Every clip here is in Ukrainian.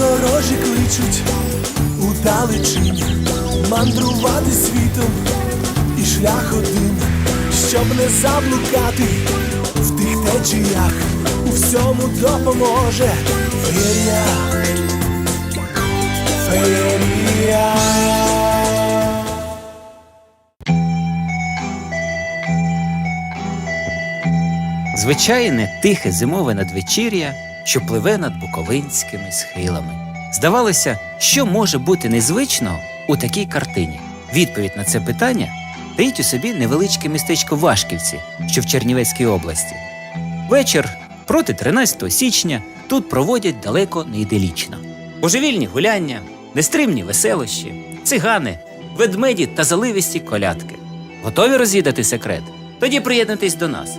Подорожі кличуть у далечінь мандрувати світом і шлях один, щоб не заблукати в тих течіях, у всьому допоможе феєрія, феєрія. Звичайне тихе зимове надвечір'я, що пливе над буковинськими схилами. Здавалося, що може бути незвичного у такій картині. Відповідь на це питання таїть у собі невеличке містечко Вашківці, що в Чернівецькій області. Вечір проти 13 січня тут проводять далеко не іделічно. Божевільні гуляння, нестримні веселощі, цигани, ведмеді та заливисті колядки. Готові розвідати секрет? Тоді приєднуйтесь до нас.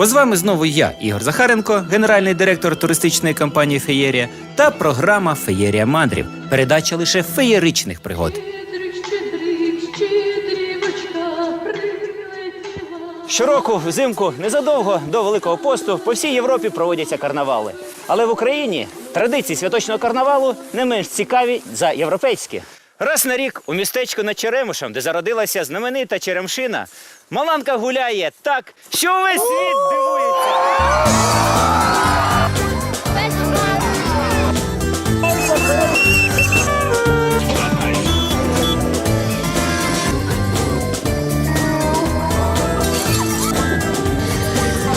Бо з вами знову я, Ігор Захаренко, генеральний директор туристичної компанії Феєрія, та програма Феєрія мандрів. Передача лише феєричних пригод. Щороку взимку незадовго до Великого посту по всій Європі проводяться карнавали. Але в Україні традиції святочного карнавалу не менш цікаві за європейські. Раз на рік у містечку над Черемушем, де зародилася знаменита Черемшина, Маланка гуляє так, що весь світ дивується.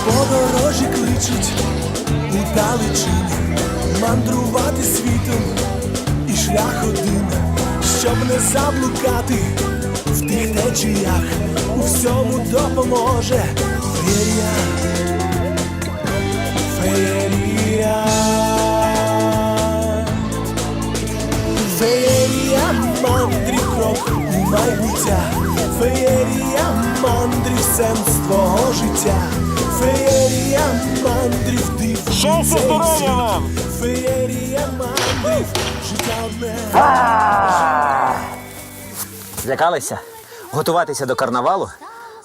Подорожі кличуть у далечінь мандрувати світом і шлях один, щоб не заблукати в тих течіях, у всьому допоможе феєрія, феєрія. Феєрія мандрів у майбуття, феєрія мандрів сенс твого життя, феєрія мандрів див. Здоров'я вам! Феєрія мандрів, життя одне. Злякалися? Готуватися до карнавалу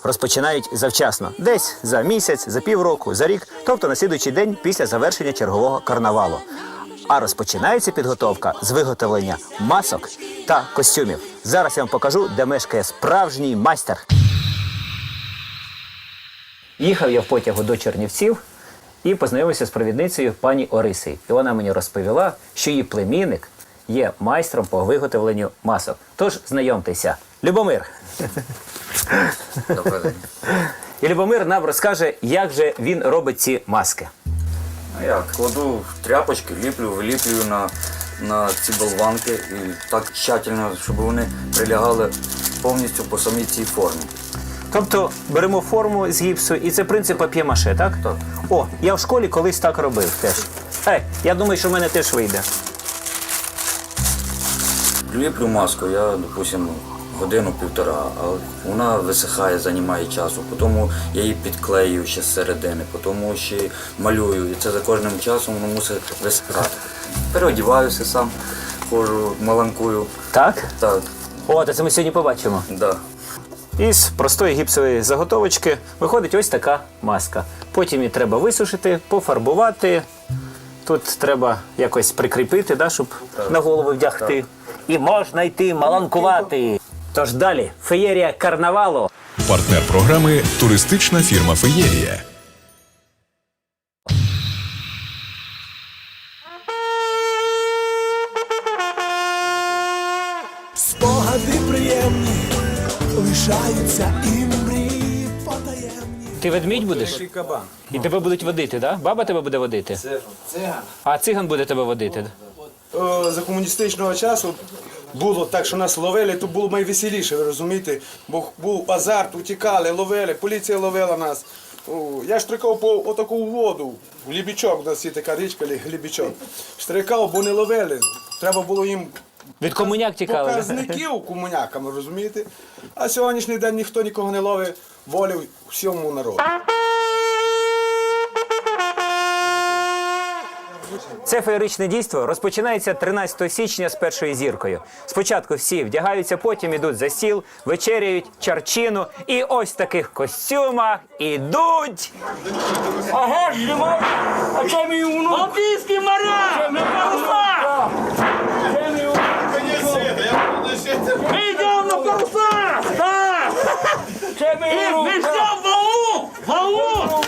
розпочинають завчасно, десь за місяць, за півроку, за рік, тобто на слідуючий день після завершення чергового карнавалу. А розпочинається підготовка з виготовлення масок та костюмів. Зараз я вам покажу, де мешкає справжній майстер. Їхав я в потягу до Чернівців і познайомився з провідницею пані Орисею. І вона мені розповіла, що її племінник є майстром по виготовленню масок. Тож знайомтеся, Любомир. День. І Любомир нам розкаже, як же він робить ці маски. А я кладу тряпочки, ліплю, виліплюю на, на ці болванки і так тщательно, щоб вони прилягали повністю по самій цій формі. Тобто беремо форму з гіпсу, і це принцип пап'є-маше, так? Так. О, я в школі колись так робив теж. Ей, я думаю, що в мене теж вийде. Ліплю маску, я, допустимо, годину-півтора, а вона висихає, займає часу. Потім я її підклею ще з середини, потім ще малюю. І це за кожним часом воно мусить висихати. Переодіваюся сам, ходжу, маланкую. Так? Так, О, то це ми сьогодні побачимо. да. Із простої гіпсової заготовочки виходить ось така маска. Потім її треба висушити, пофарбувати. Тут треба якось прикріпити, да, щоб на голову вдягти. І можна йти маланкувати. Тож далі феєрія карнавалу. Партнер програми туристична фірма Феєрія. Лишаються і мрії потаємні. Ти ведмідь будеш? Кабан. І тебе будуть водити, да? Баба тебе буде водити? Циган. А циган буде тебе водити. О, за комуністичного часу було так, що нас ловили, то було найвеселіше, ви розумієте? Бо був азарт, утікали, ловили, поліція ловила нас. О, я штрикав по отаку воду, в Лібічок, у нас є така річка Лібічок. Штрикав, бо не ловили. Треба було їм Від комуняк тікали. показників комуняками, розумієте? А сьогоднішній день ніхто нікого не ловить, волів всьому народу. Це феєричне дійство розпочинається 13 січня з першою зіркою. Спочатку всі вдягаються, потім ідуть за стіл, вечеряють чарчину і ось в таких костюмах ідуть. Ага, жимо! А це мій внук! Балтійський моряк! Це мій паруса! І ми ждем валу! Валу!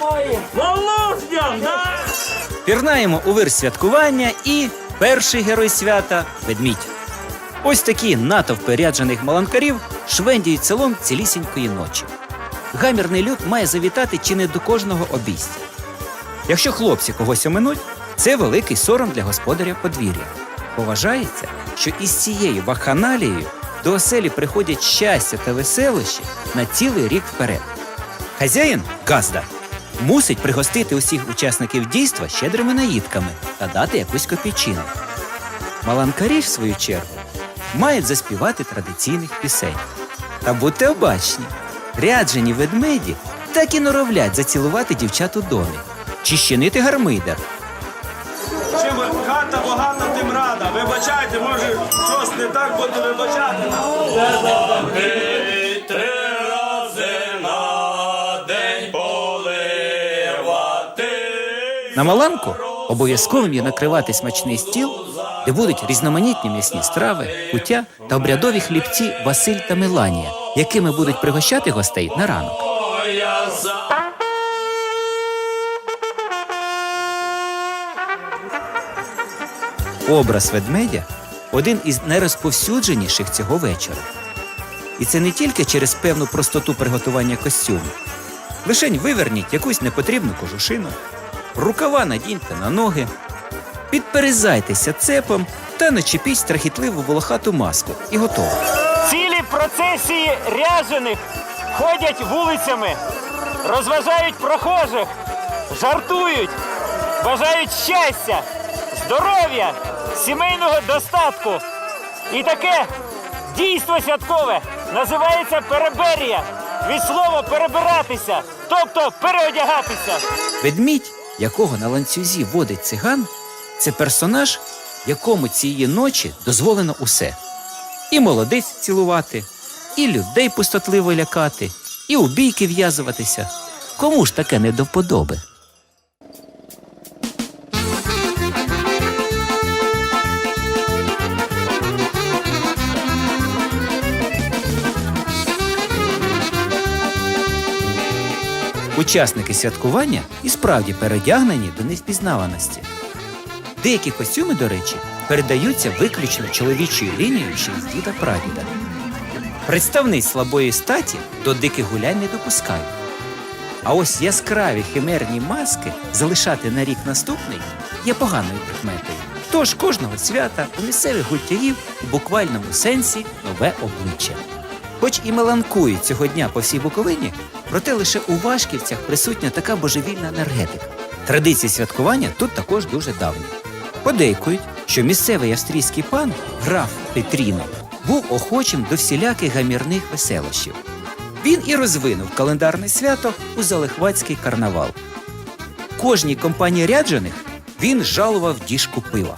Валу ждем, да? Пірнаємо у вир святкування і перший герой свята ведмідь. Ось такі натовпи ряджених маланкарів швендіють селом цілісінької ночі. Гамірний люд має завітати чи не до кожного обійстя. Якщо хлопці когось оминуть, це великий сором для господаря подвір'я. Поважається, що із цією вакханалією до оселі приходять щастя та веселощі на цілий рік вперед. Хазяїн Газда мусить пригостити усіх учасників дійства щедрими наїдками та дати якусь копійчину. Маланкарі, в свою чергу, мають заспівати традиційних пісень. Та будьте обачні, ряджені ведмеді так і норовлять зацілувати дівчат у домі чи щинити гармидер. Чим хата багата, тим рада. Вибачайте, може щось не так, будете вибачати. На маланку обов'язковим є накривати смачний стіл, де будуть різноманітні м'ясні страви, куття та обрядові хлібці Василь та Меланія, якими будуть пригощати гостей на ранок. Образ ведмедя один із найрозповсюдженіших цього вечора. І це не тільки через певну простоту приготування костюму. Лишень виверніть якусь непотрібну кожушину, рукава надіньте на ноги, підперезайтеся цепом та начепіть страхітливу волохату маску і готово. Цілі процесії ряжених ходять вулицями, розважають прохожих, жартують, бажають щастя, здоров'я, сімейного достатку. І таке дійство святкове називається переберія від слова перебиратися, тобто переодягатися. Ведмідь, якого на ланцюзі водить циган, це персонаж, якому цієї ночі дозволено усе: і молодець цілувати, і людей пустотливо лякати, і у бійки в'язуватися. Кому ж таке не до вподоби? Учасники святкування і справді передягнені до невпізнаваності. Деякі костюми, до речі, передаються виключно чоловічою лінією ще з діда прадіда. Представниць слабої статі до диких гулянь не допускають. А ось яскраві химерні маски залишати на рік наступний є поганою прикметою. Тож кожного свята у місцевих гультяїв у буквальному сенсі нове обличчя. Хоч і меланкують цього дня по всій Буковині, проте лише у Вашківцях присутня така божевільна енергетика. Традиції святкування тут також дуже давні. Подейкують, що місцевий австрійський пан, граф Петріно, був охочим до всіляких гамірних веселощів. Він і розвинув календарне свято у Залихватський карнавал. Кожній компанії ряджених він жалував діжку пива.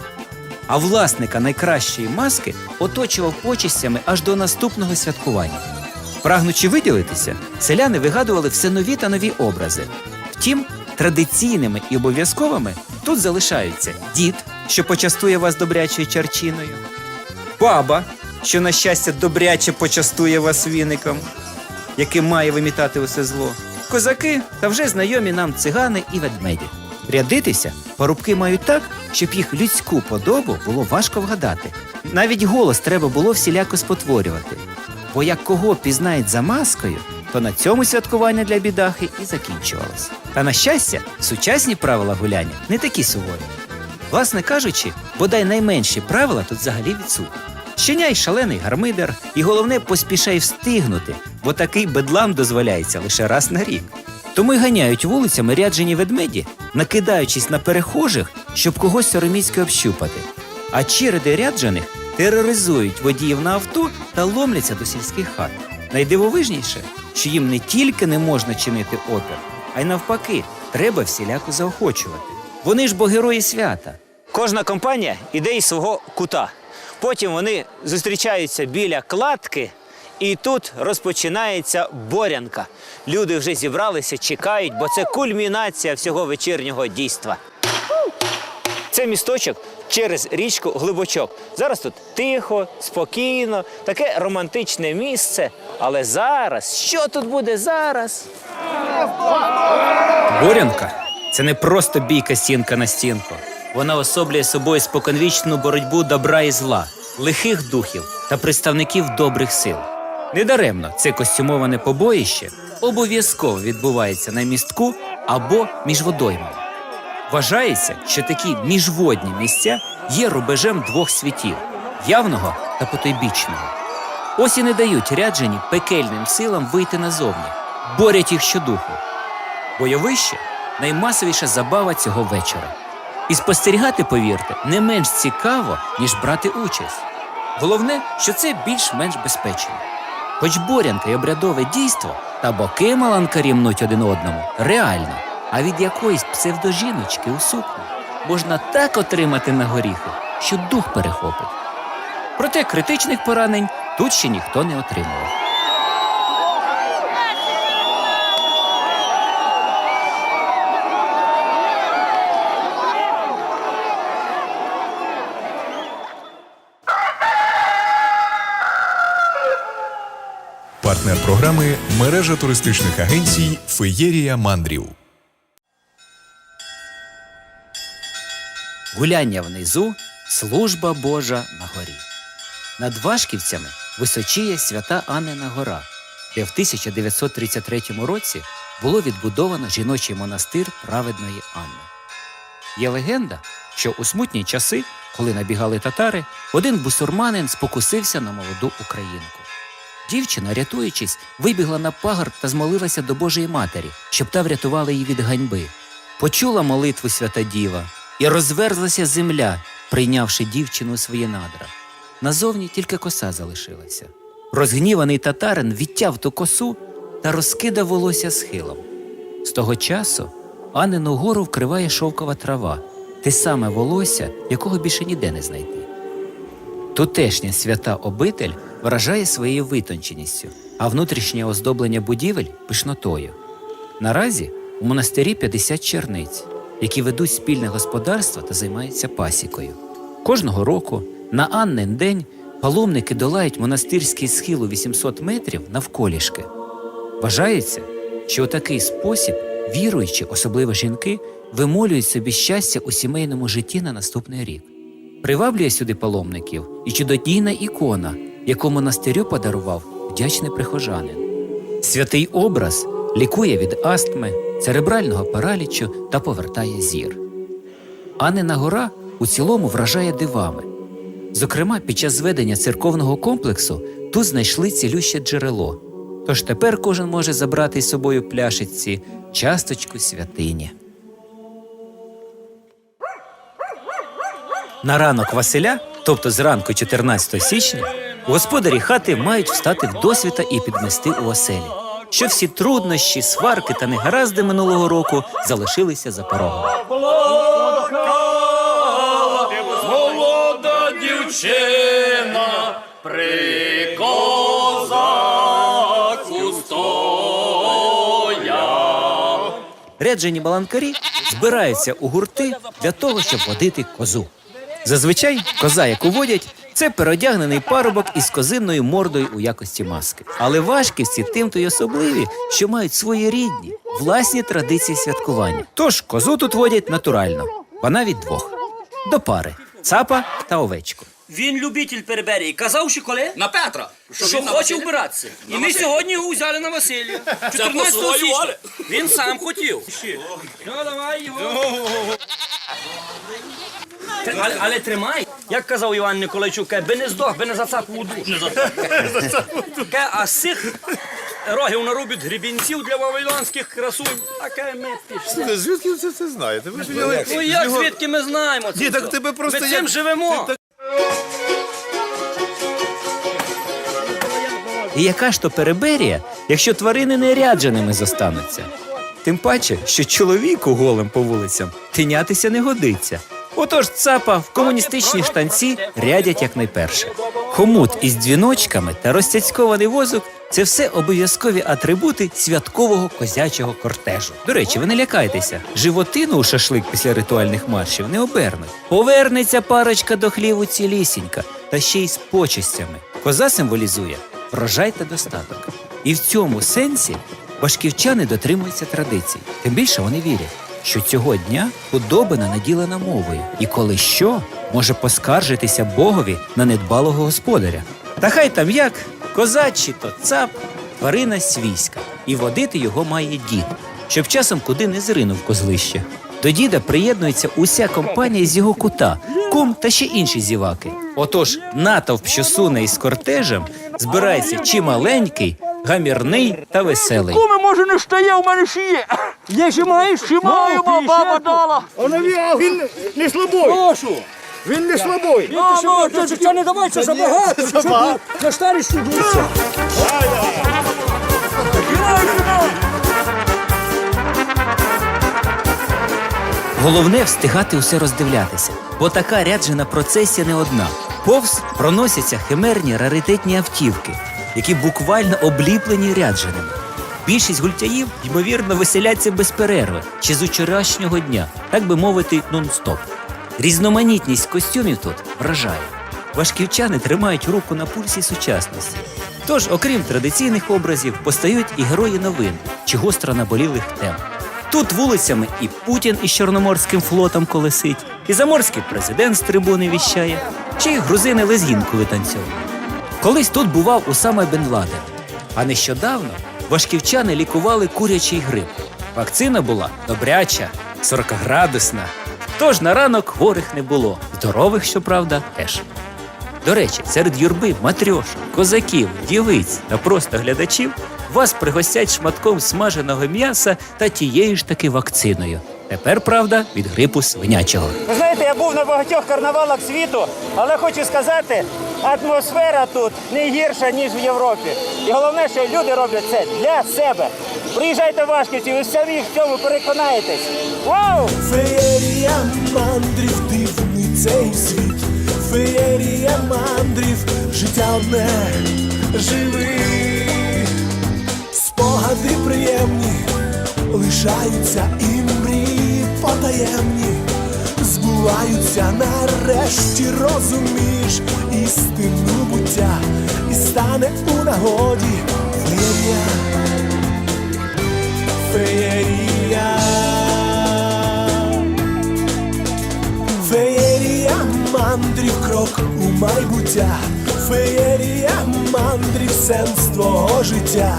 А власника найкращої маски оточував почестями аж до наступного святкування. Прагнучи виділитися, селяни вигадували все нові та нові образи. Втім, традиційними і обов'язковими тут залишаються дід, що почастує вас добрячою чарчиною, баба, що, на щастя, добряче почастує вас віником, яким має вимітати усе зло, козаки та вже знайомі нам цигани і ведмеді. Рядитися парубки мають так, щоб їх людську подобу було важко вгадати. Навіть голос треба було всіляко спотворювати. Бо як кого пізнають за маскою, то на цьому святкування для бідахи і закінчувалось. Та на щастя, сучасні правила гуляння не такі суворі. Власне кажучи, бодай найменші правила тут взагалі відсутні. Щеняй шалений гармидер, і головне поспішай встигнути, бо такий бедлам дозволяється лише раз на рік. Тому й ганяють вулицями ряджені ведмеді, накидаючись на перехожих, щоб когось сороміцьки общупати. А череди ряджених тероризують водіїв на авто та ломляться до сільських хат. Найдивовижніше, що їм не тільки не можна чинити опір, а й навпаки, треба всіляко заохочувати. Вони ж бо герої свята. Кожна компанія іде із свого кута. Потім вони зустрічаються біля кладки, і тут розпочинається борянка. Люди вже зібралися, чекають, бо це кульмінація всього вечірнього дійства. Це місточок через річку Глибочок. Зараз тут тихо, спокійно, таке романтичне місце. Але зараз, що тут буде зараз? Борянка це не просто бійка стінка на стінку. Вона особлює собою споконвічну боротьбу добра і зла, лихих духів та представників добрих сил. Недаремно це костюмоване побоїще обов'язково відбувається на містку або між водоймами. Вважається, що такі міжводні місця є рубежем двох світів явного та потойбічного. Ось і не дають ряджені пекельним силам вийти назовні, борять їх щодуху. Бойовище наймасовіша забава цього вечора. І спостерігати, повірте, не менш цікаво, ніж брати участь. Головне, що це більш-менш безпечно. Хоч борянка й обрядове дійство, та боки маланкарі мнуть один одному реально, а від якоїсь псевдожіночки у сукні можна так отримати на горіхи, що дух перехопить. Проте критичних поранень тут ще ніхто не отримував. Партнер програми мережа туристичних агенцій Феєрія Мандрів. Гуляння внизу, служба Божа на горі. Над Вашківцями височіє свята Аннина гора, де в 1933 році було відбудовано жіночий монастир праведної Анни. Є легенда, що у смутні часи, коли набігали татари, один бусурманин спокусився на молоду українку. Дівчина, рятуючись, вибігла на пагорб та змолилася до Божої Матері, щоб та врятувала її від ганьби. Почула молитву свята діва, і розверзлася земля, прийнявши дівчину у свої надра. Назовні тільки коса залишилася. Розгніваний татарин відтяв ту косу та розкидав волосся схилом. З того часу Аннину гору вкриває шовкова трава, те саме волосся, якого більше ніде не знайти. Тутешня свята обитель вражає своєю витонченістю, а внутрішнє оздоблення будівель пишнотою. Наразі у монастирі 50 черниць, які ведуть спільне господарство та займаються пасікою. Кожного року на Аннин день паломники долають монастирський схил у 800 метрів навколішки. Вважається, що у такий спосіб віруючі, особливо жінки, вимолюють собі щастя у сімейному житті на наступний рік. Приваблює сюди паломників і чудодійна ікона, яку монастирю подарував вдячний прихожанин. Святий образ лікує від астми, церебрального паралічу та повертає зір. Аннина гора у цілому вражає дивами. Зокрема, під час зведення церковного комплексу тут знайшли цілюще джерело. Тож тепер кожен може забрати із собою пляшиці часточку святині. На ранок Василя, тобто зранку 14 січня, господарі хати мають встати в досвіта і підмести у оселі, що всі труднощі, сварки та негаразди минулого року залишилися за порогом. Молода дівчина при козаку стояв. Ряджені баланкарі збираються у гурти для того, щоб водити козу. Зазвичай коза, яку водять, це переодягнений парубок із козинною мордою у якості маски. Але важківці тим то й особливі, що мають свої рідні, власні традиції святкування. Тож козу тут водять натурально, ба навіть двох. До пари цапа та овечку. Він любитель переберії. Казав, що коли? На Петра. Що, хоче вбиратися. І ми сьогодні його взяли на Василія. 14 січня. Він сам хотів. Ну, давай його. Але, але тримай. Як казав Іван Николайчук, би не здох, би не зацапав душу. Каже, А з цих рогів нарубить грібінців для вавилонських красунь. А каже, ми пішли. Звідки ви це, це знаєте? Ви ж Ну як звідки ми знаємо це? Ні, так все? тебе просто Ми як- цим живемо. І яка ж то переберія, якщо тварини нерядженими зостануться? Тим паче, що чоловіку голим по вулицям тинятися не годиться. Отож цапа в комуністичні штанці рядять якнайперше. Хомут із дзвіночками та розцяцькований возок Це все обов'язкові атрибути святкового козячого кортежу. До речі, ви не лякайтеся. Животину у шашлик після ритуальних маршів не обернуть. Повернеться парочка до хліву цілісінька, та ще й з почестями. Коза символізує врожай та достаток. І в цьому сенсі башківчани дотримуються традицій. Тим більше вони вірять, що цього дня худобина наділена мовою, і коли що, може поскаржитися Богові на недбалого господаря. Та хай там як, коза чи то цап, тварина свійська, і водити його має дід, щоб часом куди не зринув козлище. До діда приєднується уся компанія з його кута, кум та ще інші зіваки. Отож, натовп, що суне із кортежем, збирається чималенький, гамірний та веселий. Куми, може, не стає, у мене ще є. Є ще маєш? Ще маю, баба дала. Він не слабой. Прошу. Він не слабой. Ну, ну, це, це не давай, це забагато. Забагато. Це старість судиться. Головне встигати усе роздивлятися, бо така ряджена процесія не одна. Повз проносяться химерні раритетні автівки, які буквально обліплені рядженими. Більшість гультяїв, ймовірно, веселяться без перерви чи з учорашнього дня, так би мовити, нон-стоп. Різноманітність костюмів тут вражає. Вашківчани тримають руку на пульсі сучасності. Тож, окрім традиційних образів, постають і герої новин чи гостро наболілих тем. Тут вулицями і Путін із Чорноморським флотом колесить, і заморський президент з трибуни віщає, чи грузини лезгінку витанцьовують. Колись тут бував Усама Бен Ладен, а нещодавно важківчани лікували курячий грип. Вакцина була добряча, 40-градусна. Тож на ранок хворих не було, здорових, щоправда, теж. До речі, серед юрби матрьошок, козаків, дівиць та просто глядачів вас пригостять шматком смаженого м'яса та тією ж таки вакциною. Тепер, правда, від грипу свинячого. Ви знаєте, я був на багатьох карнавалах світу, але хочу сказати, атмосфера тут не гірша, ніж в Європі. І головне, що люди роблять це для себе. Приїжджайте в Вашківці, ви самі в цьому переконаєтесь. Вау! Феєрія мандрів, дивний цей світ, феєрія мандрів, життя одне живи, спогади приємні, лишаються і мрії потаємні, збуваються нарешті, розумієш істину буття, і стане у нагоді феєрія, феєрія. Феєрія мандрів, крок у майбуття, феєрія мандрів, сенс твого життя,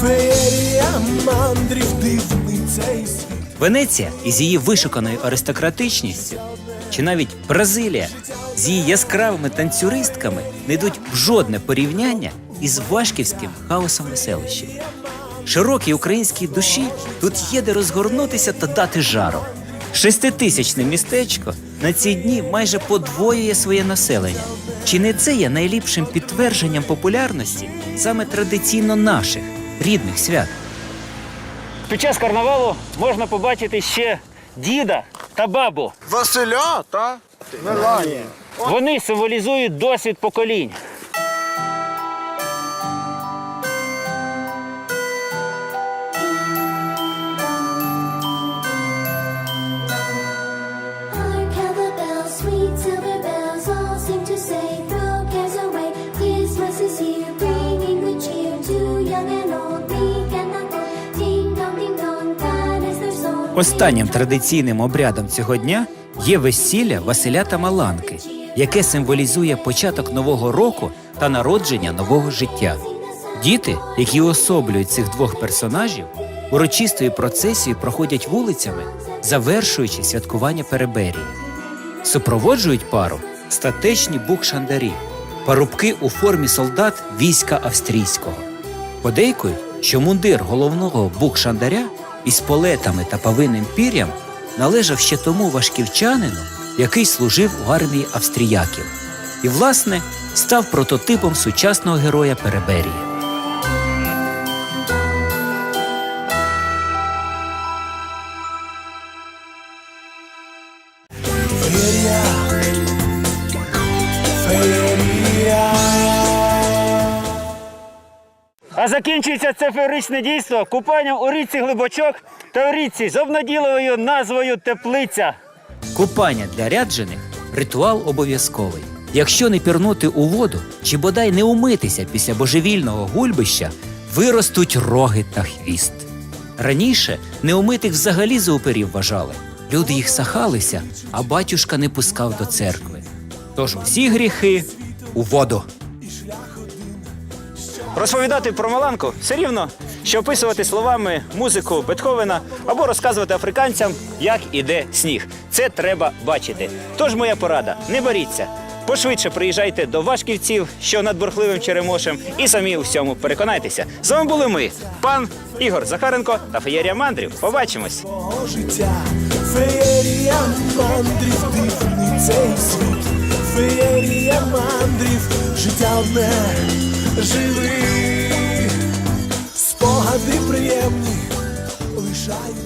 феєрія мандрів, дивний цей світ. Венеція із її вишуканою аристократичністю, чи навіть Бразилія з її яскравими танцюристками не йдуть в жодне порівняння із важківським хаосом веселищів. Широкій українській душі тут є де розгорнутися та дати жару. Шеститисячне містечко на ці дні майже подвоює своє населення. Чи не це є найліпшим підтвердженням популярності саме традиційно наших рідних свят? Під час карнавалу можна побачити ще діда та бабу. Василя, та? Меланія. Вони символізують досвід поколінь. Останнім традиційним обрядом цього дня є весілля Василя та Маланки, яке символізує початок нового року та народження нового життя. Діти, які особлюють цих двох персонажів, урочистою процесією проходять вулицями, завершуючи святкування Переберії. Супроводжують пару статечні букшандарі, парубки у формі солдат війська австрійського. Подейкують, що мундир головного букшандаря із полетами та павинним пір'ям належав ще тому важківчанину, який служив у армії австріяків, і, власне, став прототипом сучасного героя Переберії. А закінчується це феєричне дійство купанням у річці Глибочок та в річці з обнаділивою назвою Теплиця. Купання для ряджених ритуал обов'язковий. Якщо не пірнути у воду чи бодай не умитися після божевільного гульбища, виростуть роги та хвіст. Раніше неумитих взагалі за уперів вважали. Люди їх сахалися, а батюшка не пускав до церкви. Тож усі гріхи у воду. Розповідати про Маланку все рівно, що описувати словами музику Бетховена або розказувати африканцям, як іде сніг. Це треба бачити. Тож моя порада: не боріться. Пошвидше приїжджайте до Вашківців, що над бурхливим Черемошем, і самі у всьому переконайтеся. З вами були ми, пан Ігор Захаренко та Феєрія Мандрів. Побачимось! Феєрія мандрів, дивний цей світ, феєрія мандрів, життя одне, живи, спогади приємні лишають.